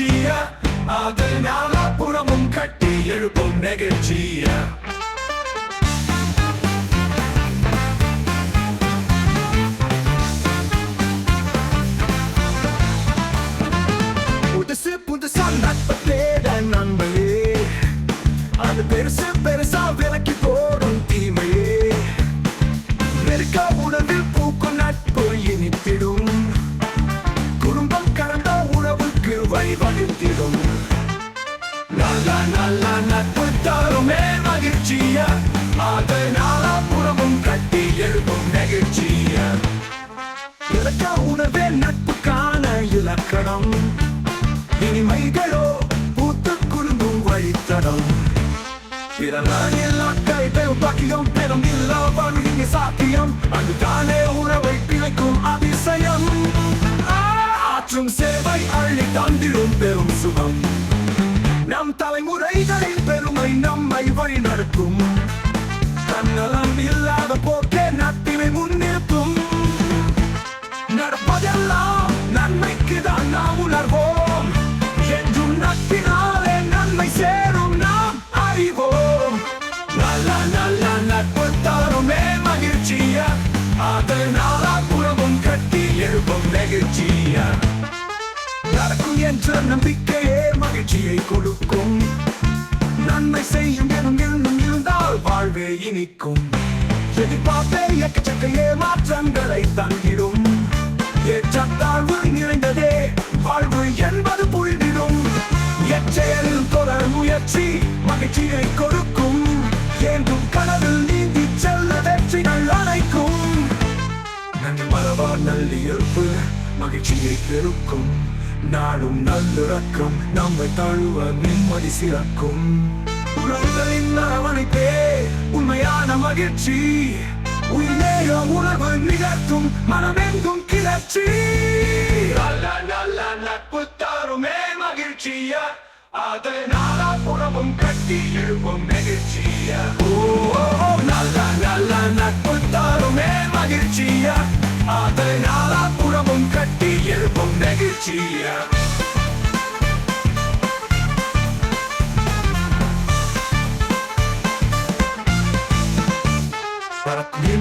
நிகழ்ச்சிய? அது நாலாபுறமும் கட்டி எழுப்பும் நெகிழ்ச்சியா? புதுசு புதுசா நட்பு தேட நண்பரே அது பெருசு பெருசா நட்பு மகிழ்ச்சிய அதனால புறமும் கட்டி எழுப்பும் நெகிழ்ச்சிய? இலக்க உணவே நட்புக்கான இலக்கணம். இனிமைகளோ பூத்து குலுங்கும் வழித்தடம். பிறனில் அக்கறை பெரும் பாக்கியம் பெரும் இல்லா வாழ்வின் சாத்தியம். அதுதானே உறவை பிழைக்கும் அதிசயம். ஆற்றும் சேவை அள்ளி தந்திடும் பெரும் சுகம். நம் தலைமுறைகளின் பெருமை நம்மை நடக்கும் தன்னலம் இல்லாத போக்கே நட்பினை முன்னிறுத்தும். நடப்பதெல்லாம் நன்மைக்கு தான் நாம் உணர்வோம். என்றும் நட்பினாலே நன்மை சேரும் நாம் அறிவோம். நல்ல நல்ல நட்பு தருமே மகிழ்ச்சியா. அது நாலாபுறமும் கட்டி எழுப்பும் நெகிழ்ச்சியா. நடக்கும் என்ற நம்பிக்கையே மகிழ்ச்சியை கொடுக்கும். செய்யும் எனும் எண்ணம் இருந்தால் வாழ்வே இனிக்கும். எதிர்பார்ப்பே எக்கச்சக்க ஏமாற்றங்களை தங்கிடும். ஏற்றத்தாழ்வு நிறைந்ததே வாழ்வு என்பது புரிந்திடும். எச்செயலில் தொடர் முயற்சி மகிழ்ச்சியை கொடுக்கும். ஏந்தும் கனவில் நீந்தி செல்ல வெற்றிகள் அனைக்கும். நன்றி மரபா நல்லியல்பு மகிழ்ச்சியை பெருக்கும். நாடும் நல்லிறக்கம் நம்மை தழுவ நிம்மதி சிறக்கும். உறவுகளின் அரவணைப்பே உண்மையான மகிழ்ச்சி. உயிரேய உணர்வு நிகழ்த்தும் மனமெங்கும் கிளர்ச்சி. நல்ல நல்ல நட்பு தாருமே மகிழ்ச்சிய. அது நாலாபுறமும் கட்டி எழுப்பும் நெகிழ்ச்சிய. ஓ நல்ல நல்ல நட்பு தாருமே மகிழ்ச்சிய. அது நாலாபுறமும் கட்டி எழுப்பும் நெகிழ்ச்சியா.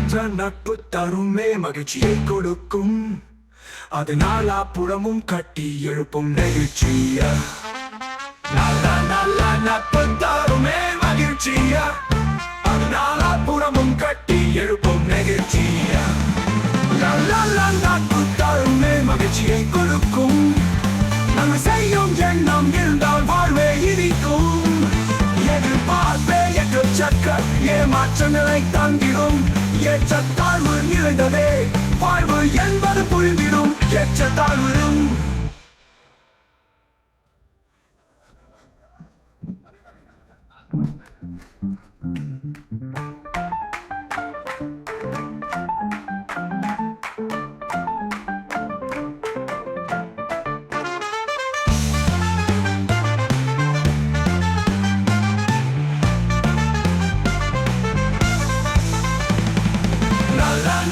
என்ற நட்பு தருமே மகிழ்ச்சியை கொடுக்கும். அது நாலாபுறமும் கட்டி எழுப்பும் நெகிழ்ச்சியா? நல்ல நல்ல நட்பு தருமே மகிழ்ச்சியா? அது நாலாபுறமும் கட்டி எழுப்பும் எக்கச்சக்க ஏமாற்ற நிலை தங்கிடும். ஏற்ற தாழ்வு நிறைந்ததே வாழ்வு என்பது புரிந்திடும். ஏற்ற தாழ்விடும் நல்ல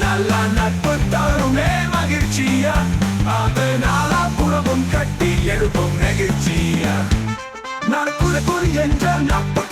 நல்ல நட்பு தருமே மகிழ்ச்சியா? அது நாலாபுறமும் கட்டி எழுப்பும் நெகிழ்ச்சியா? நடக்குற குறி என்ற நட்பு